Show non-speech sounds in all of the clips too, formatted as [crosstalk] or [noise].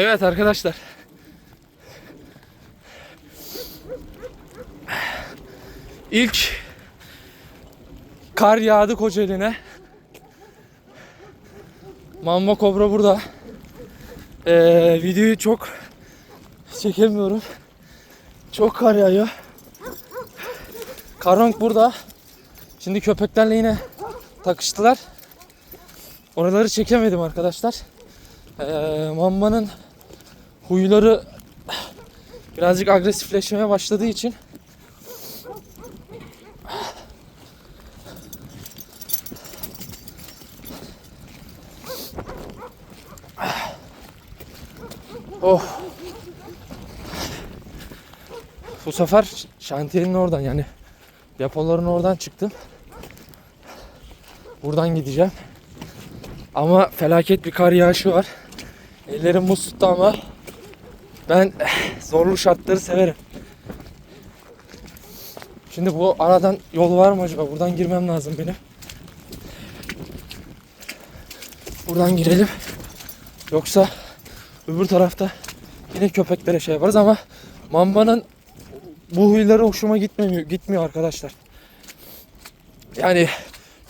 Evet arkadaşlar. İlk kar yağdı Kocaeli'ne. Mamba Kobra burada. Ee, videoyu çok çekemiyorum. Çok kar yağıyor. Karank burada. Şimdi köpeklerle yine takıştılar. Oraları çekemedim arkadaşlar. Ee, Mamba'nın huyları birazcık agresifleşmeye başladığı için Oh. Bu sefer şantiyenin oradan yani depoların oradan çıktım. Buradan gideceğim. Ama felaket bir kar yağışı var. Ellerim buz tuttu ama ben zorlu şartları severim. Şimdi bu aradan yol var mı acaba? Buradan girmem lazım benim. Buradan girelim. Yoksa öbür tarafta yine köpeklere şey yaparız ama Mamba'nın bu huyları hoşuma gitmiyor, gitmiyor arkadaşlar. Yani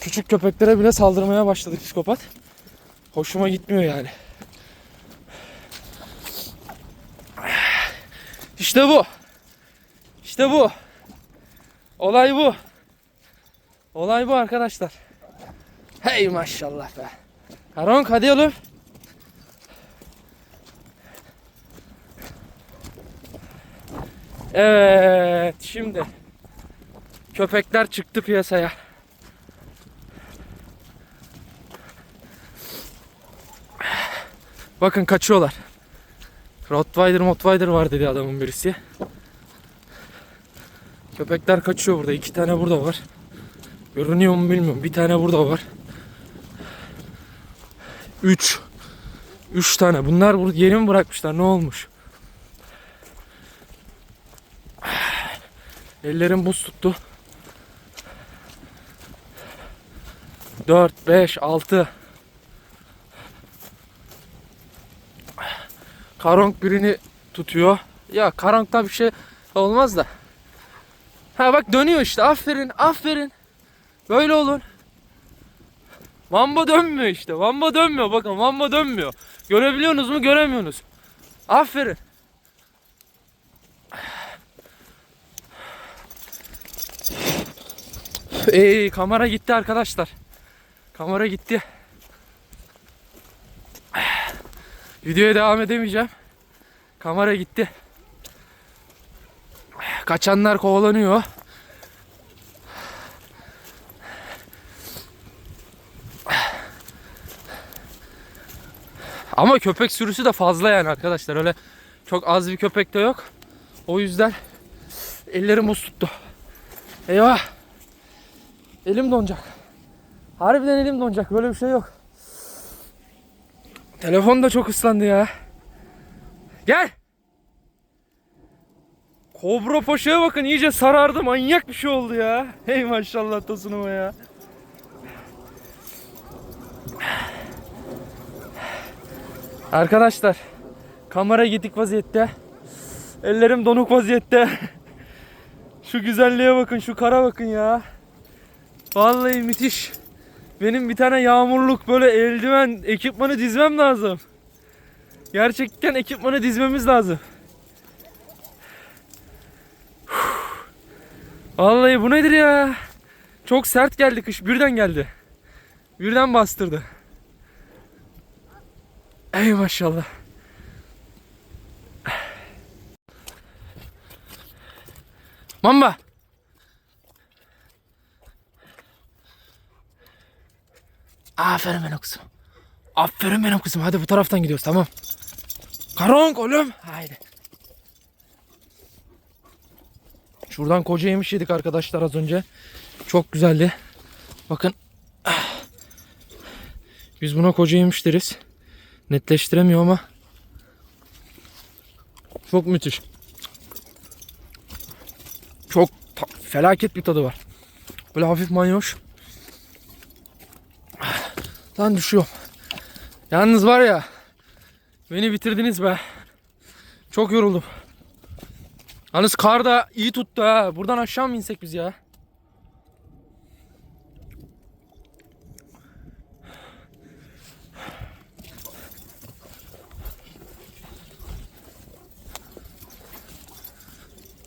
küçük köpeklere bile saldırmaya başladı psikopat. Hoşuma gitmiyor yani. İşte bu. İşte bu. Olay bu. Olay bu arkadaşlar. Hey maşallah be. Karonk hadi oğlum. Evet şimdi köpekler çıktı piyasaya. Bakın kaçıyorlar. Rottweiler Rottweiler var dedi adamın birisi. Köpekler kaçıyor burada. İki tane burada var. Görünüyor mu bilmiyorum. Bir tane burada var. Üç. Üç tane. Bunlar yeni mi bırakmışlar? Ne olmuş? Ellerim buz tuttu. 4, 5, 6. Karonk birini tutuyor. Ya karonkta bir şey olmaz da. Ha bak dönüyor işte. Aferin, aferin. Böyle olun. Mamba dönmüyor işte. Mamba dönmüyor. Bakın Mamba dönmüyor. Görebiliyorsunuz mu? Göremiyorsunuz. Aferin. Ey kamera gitti arkadaşlar. Kamera gitti. Videoya devam edemeyeceğim. Kamera gitti. Kaçanlar kovalanıyor. Ama köpek sürüsü de fazla yani arkadaşlar. Öyle çok az bir köpek de yok. O yüzden ellerim buz tuttu. Eyvah. Elim donacak. Harbiden elim donacak. Böyle bir şey yok. Telefon da çok ıslandı ya. Gel. Kobra paşaya bakın iyice sarardı. Manyak bir şey oldu ya. Hey maşallah tosunuma ya. Arkadaşlar kamera gidik vaziyette. Ellerim donuk vaziyette. Şu güzelliğe bakın, şu kara bakın ya. Vallahi müthiş. Benim bir tane yağmurluk böyle eldiven ekipmanı dizmem lazım. Gerçekten ekipmanı dizmemiz lazım. Vallahi bu nedir ya? Çok sert geldi kış. Birden geldi. Birden bastırdı. Ey maşallah. Mamba. Aferin benim kızım. Aferin benim kızım. Hadi bu taraftan gidiyoruz tamam. Karank oğlum. Haydi. Şuradan koca yemiş yedik arkadaşlar az önce. Çok güzeldi. Bakın. Biz buna koca yemiş deriz. Netleştiremiyor ama. Çok müthiş. Çok felaket bir tadı var. Böyle hafif manyoş. Lan düşüyorum. Yalnız var ya Beni bitirdiniz be. Çok yoruldum. Yalnız kar da iyi tuttu ha. Buradan aşağı mı insek biz ya?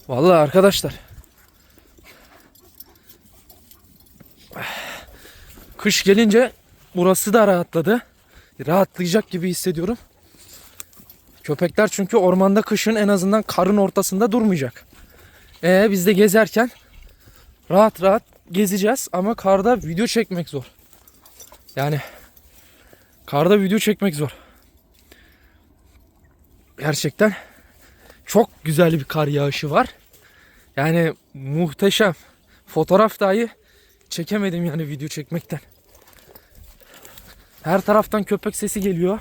Vallahi arkadaşlar. Kış gelince burası da rahatladı. Rahatlayacak gibi hissediyorum. Köpekler çünkü ormanda kışın en azından karın ortasında durmayacak. Ee biz de gezerken rahat rahat gezeceğiz ama karda video çekmek zor. Yani karda video çekmek zor. Gerçekten çok güzel bir kar yağışı var. Yani muhteşem. Fotoğraf dahi çekemedim yani video çekmekten. Her taraftan köpek sesi geliyor.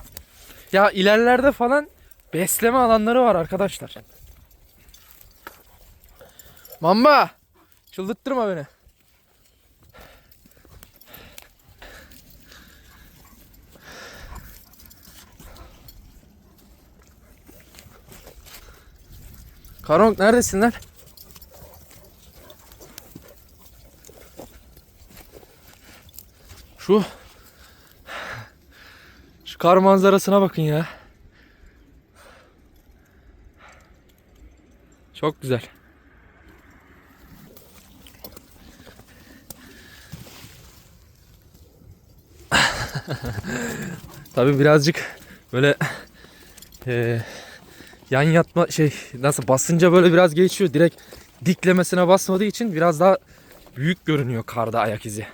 Ya ilerlerde falan besleme alanları var arkadaşlar. Mamba! Çıldırttırma beni. Karonk neredesin lan? Şu kar manzarasına bakın ya. Çok güzel. [laughs] Tabii birazcık böyle eee, yan yatma şey nasıl basınca böyle biraz geçiyor. Direkt diklemesine basmadığı için biraz daha büyük görünüyor karda ayak izi.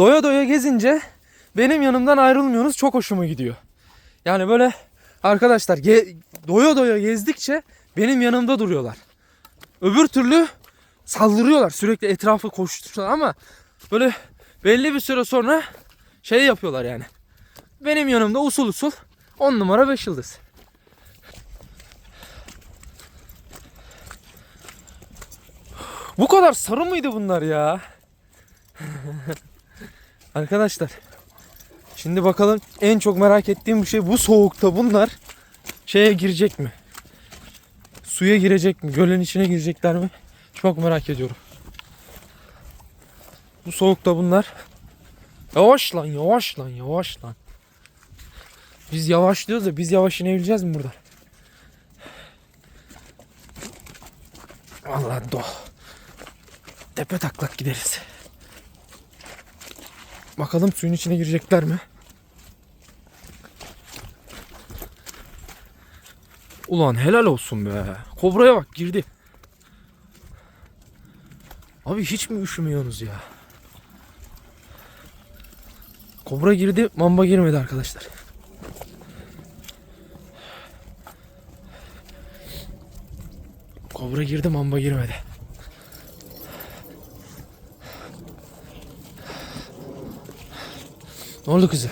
Doya doya gezince benim yanımdan ayrılmıyorsunuz. Çok hoşuma gidiyor. Yani böyle arkadaşlar ge- doya doya gezdikçe benim yanımda duruyorlar. Öbür türlü saldırıyorlar. Sürekli etrafı koşturuyorlar ama böyle belli bir süre sonra şey yapıyorlar yani. Benim yanımda usul usul 10 numara 5 yıldız. Bu kadar sarı mıydı bunlar ya? [laughs] Arkadaşlar şimdi bakalım en çok merak ettiğim bir şey bu soğukta bunlar şeye girecek mi? Suya girecek mi? Gölün içine girecekler mi? Çok merak ediyorum. Bu soğukta bunlar Yavaş lan yavaş lan yavaş lan. Biz yavaş diyoruz da biz yavaş inebileceğiz mi buradan? Vallahi do. Tepe taklak gideriz. Bakalım suyun içine girecekler mi? Ulan helal olsun be. Kobraya bak girdi. Abi hiç mi üşümüyorsunuz ya? Kobra girdi, mamba girmedi arkadaşlar. Kobra girdi, mamba girmedi. Ne oldu kızı?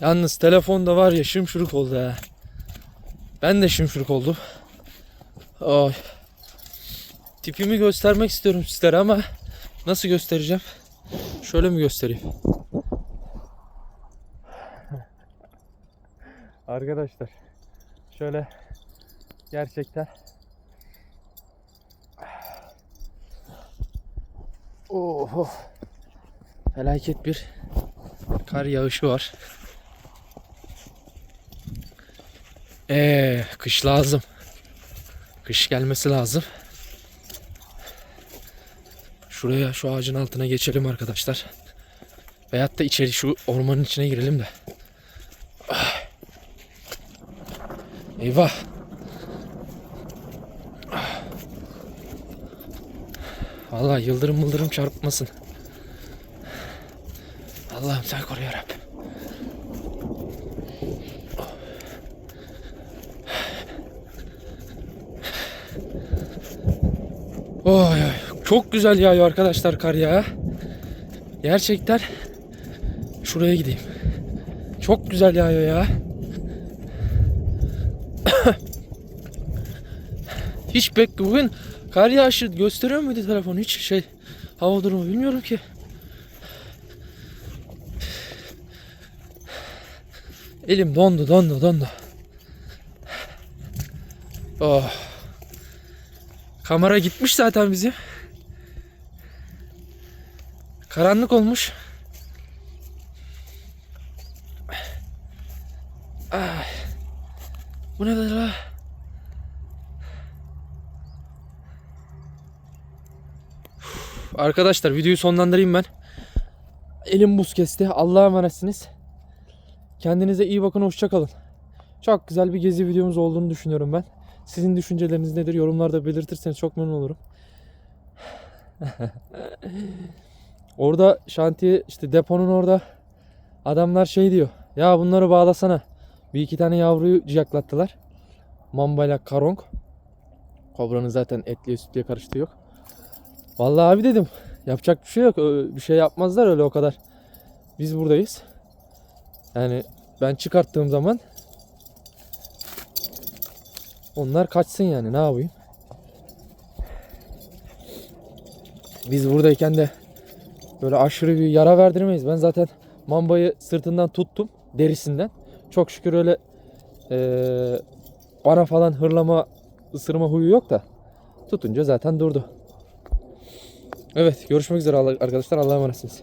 Yalnız telefonda var ya şımşırık oldu ha. Ben de şımşırık oldum. Ay. Tipimi göstermek istiyorum sizlere ama Nasıl göstereceğim? Şöyle mi göstereyim? Arkadaşlar şöyle gerçekten Oho. Felaket bir kar yağışı var. Ee, kış lazım. Kış gelmesi lazım. Şuraya şu ağacın altına geçelim arkadaşlar. Veyahut da içeri şu ormanın içine girelim de. Ah. Eyvah. Vallahi yıldırım mıldırım çarpmasın. Allah'ım sen koru yarabbim. Oy. Çok güzel yağıyor arkadaşlar kar ya. Gerçekten şuraya gideyim. Çok güzel yağıyor ya. [coughs] Hiç bek bugün Kar yağışı gösteriyor muydu telefon hiç şey hava durumu bilmiyorum ki. Elim dondu dondu dondu. Oh. Kamera gitmiş zaten bizim. Karanlık olmuş. Ay. Bu ne? Arkadaşlar videoyu sonlandırayım ben. Elim buz kesti. Allah'a emanetsiniz. Kendinize iyi bakın. Hoşça kalın. Çok güzel bir gezi videomuz olduğunu düşünüyorum ben. Sizin düşünceleriniz nedir? Yorumlarda belirtirseniz çok memnun olurum. [laughs] orada şantiye işte deponun orada adamlar şey diyor. Ya bunları bağlasana. Bir iki tane yavruyu ciyaklattılar. Mambayla karong. Kobranın zaten etliye sütlüye karıştığı yok. Vallahi abi dedim. Yapacak bir şey yok. Bir şey yapmazlar öyle o kadar. Biz buradayız. Yani ben çıkarttığım zaman onlar kaçsın yani ne yapayım? Biz buradayken de böyle aşırı bir yara verdirmeyiz. Ben zaten mambayı sırtından tuttum derisinden. Çok şükür öyle eee, bana falan hırlama ısırma huyu yok da tutunca zaten durdu. Evet görüşmek üzere arkadaşlar Allah'a emanetsiniz.